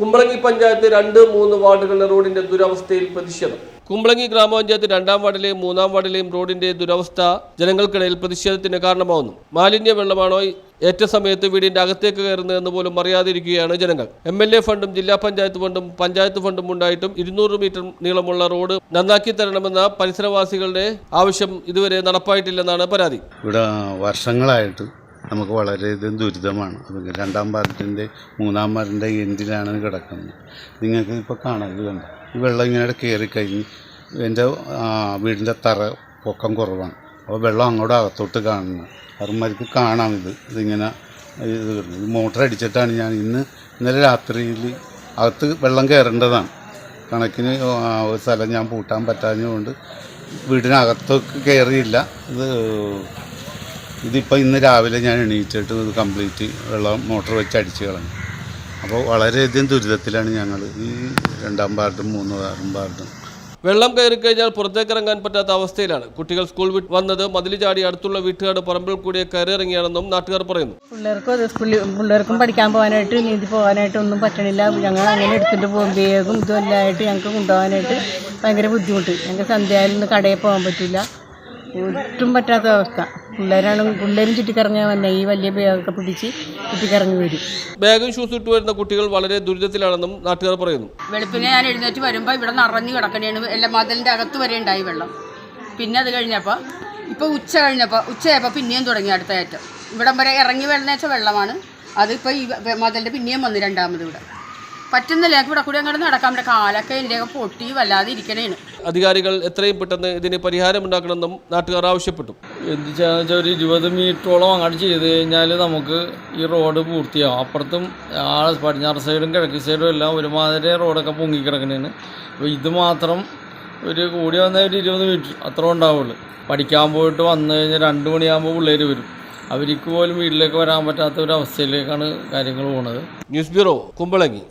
Kumbalangi panchayat രണ്ട് മൂന്ന് വാർഡുകളിലെ റോഡിന്റെ ദുരവസ്ഥയിൽ പ്രതിഷേധം. കുമ്പളങ്ങി ഗ്രാമപഞ്ചായത്ത് രണ്ടാം വാർഡിലെയും മൂന്നാം വാർഡിലെയും റോഡിന്റെ ദുരവസ്ഥ ജനങ്ങൾക്കിടയിൽ പ്രതിഷേധത്തിന് കാരണമാവുന്നു. മാലിന്യ വെള്ളമാണോ ഏറ്റ സമയത്ത് വീടിന്റെ അകത്തേക്ക് കയറുന്നതെന്ന് പോലും അറിയാതിരിക്കുകയാണ് ജനങ്ങൾ. എം എൽ എ ഫണ്ടും ജില്ലാ പഞ്ചായത്ത് ഫണ്ടും പഞ്ചായത്ത് ഫണ്ടും ഉണ്ടായിട്ടും ഇരുന്നൂറ് മീറ്റർ നീളമുള്ള റോഡ് നന്നാക്കി തരണമെന്ന പരിസരവാസികളുടെ ആവശ്യം ഇതുവരെ നടപ്പായിട്ടില്ലെന്നാണ് പരാതി. ഇവിടെ വർഷങ്ങളായിട്ട് നമുക്ക് വളരെയധികം ദുരിതമാണ്. രണ്ടാം പാർട്ടിന്റെ മൂന്നാം പാർട്ടിന്റെ എൻഡിലാണ് കിടക്കുന്നത്? നിങ്ങൾക്ക് ഇപ്പോൾ കാണാൻ ഇത് ഈ വെള്ളം ഇങ്ങനെ കയറിക്കഴിഞ്ഞ് എന്റെ വീടിന്റെ തറ പൊക്കം കുറവാണ്. അപ്പോൾ വെള്ളം അങ്ങോട്ട് അകത്തോട്ട് കാണുന്നത് അവന്മാർക്ക് കാണാം ഇത്. ഇതിങ്ങനെ ഇത് കിട്ടുന്നത് മോട്ടർ അടിച്ചിട്ടാണ് ഞാൻ ഇന്ന് ഇന്നലെ രാത്രിയിൽ അകത്ത് വെള്ളം കയറേണ്ടതാണ്. കണക്കിന് ഒരു സ്ഥലം ഞാൻ പൂട്ടാൻ പറ്റാഞ്ഞതുകൊണ്ട് വീടിനകത്തേക്ക് കയറിയില്ല. ഇത് ഇതിപ്പോൾ ഇന്ന് രാവിലെ ഞാൻ എണീറ്റിട്ട് ഇത് കംപ്ലീറ്റ് വെള്ളം മോട്ടോർ വെച്ച് അടിച്ച് കളഞ്ഞു. അപ്പോൾ വളരെയധികം ദുരിതത്തിലാണ് ഞങ്ങൾ ഈ രണ്ടാം പാർട്ടും മൂന്നാം വാർഡും വെള്ളം കയറി കഴിഞ്ഞാൽ പുറത്തേക്കിറങ്ങാൻ പറ്റാത്ത അവസ്ഥയിലാണ്. കുട്ടികൾ സ്കൂൾ വിട്ട് വന്നത് മതിൽ ചാടി അടുത്തുള്ള വീട്ടുകാരുടെ പറമ്പിൽ കൂടി കയറിയിറങ്ങിയാണെന്നും നാട്ടുകാർ പറയുന്നു. പിള്ളേർക്കും പിള്ളേർക്കും പഠിക്കാൻ പോകാനായിട്ട് നീന്തി പോകാനായിട്ട് ഒന്നും പറ്റണില്ല. ഞങ്ങൾ അങ്ങനെ എടുത്തിട്ട് പോകും. ബാഗും ഇതും ഞങ്ങൾക്ക് കൊണ്ടുപോകാനായിട്ട് ഭയങ്കര ബുദ്ധിമുട്ട്. ഞങ്ങൾക്ക് സന്ധ്യയിൽ നിന്ന് കടയിൽ പോകാൻ പറ്റില്ല. ഒട്ടും പറ്റാത്ത അവസ്ഥ. പിള്ളേരാണ് പിള്ളേരും ചുറ്റിക്കറങ്ങാൻ വന്നെ. ഈ വലിയ ബാഗൊക്കെ പിടിച്ച് ചുറ്റിക്കറങ്ങി വരും. ബാഗും ഷൂസ് ഇട്ട് വരുന്ന കുട്ടികൾ വളരെ ദുരിതത്തിലാണെന്നും നാട്ടുകാർ പറയുന്നു. വെളുപ്പിനെ ഞാൻ എഴുന്നേറ്റ് വരുമ്പോൾ ഇവിടെ നിറഞ്ഞു കിടക്കണേണ്. എല്ലാ മതിലിന്റെ അകത്ത് വരെ ഉണ്ടായി വെള്ളം. പിന്നെ അത് കഴിഞ്ഞപ്പോൾ ഇപ്പോൾ ഉച്ച കഴിഞ്ഞപ്പോൾ ഉച്ചയായപ്പോൾ പിന്നെയും തുടങ്ങി അടുത്ത ഏറ്റം. ഇവിടം വരെ ഇറങ്ങി വെള്ളം വെള്ളമാണ്. അതിപ്പോൾ ഈ മതിലിന്റെ പിന്നെയും വന്ന് രണ്ടാമത് ഇവിടെ. പറ്റുന്നില്ല. ഞങ്ങൾക്ക് ഇവിടെ കൂടി അങ്ങോട്ട് നടക്കാൻ പറ്റും കാലൊക്കെ എന്റെയൊക്കെ പൊട്ടി വല്ലാതെ ഇരിക്കണേന് അധികാരികൾ എത്രയും പെട്ടെന്ന് ഇതിന് പരിഹാരം ഉണ്ടാക്കണമെന്നും നാട്ടുകാർ ആവശ്യപ്പെട്ടു. എന്ത് ചെയ്യാന്ന് വെച്ചാൽ ഒരു ഇരുപത് മീറ്ററോളം അങ്ങോട്ട് ചെയ്ത് കഴിഞ്ഞാൽ നമുക്ക് ഈ റോഡ് പൂർത്തിയാവും. അപ്പുറത്തും ആ പടിഞ്ഞാറ് സൈഡും കിഴക്ക് സൈഡും എല്ലാം ഒരുമാതിരി റോഡൊക്കെ പൊങ്ങിക്കിടക്കണേന് അപ്പോൾ ഇത് മാത്രം ഒരു കൂടി വന്ന ഒരു ഇരുപത് മീറ്റർ അത്ര ഉണ്ടാവുള്ളൂ. പഠിക്കാൻ പോയിട്ട് വന്നു കഴിഞ്ഞാൽ രണ്ട് മണിയാകുമ്പോൾ പിള്ളേർ വരും. അവർക്ക് പോലും വീട്ടിലേക്ക് വരാൻ പറ്റാത്ത ഒരു അവസ്ഥയിലേക്കാണ് കാര്യങ്ങൾ പോകുന്നത് ന്യൂസ് ബ്യൂറോ കുമ്പളങ്ങി.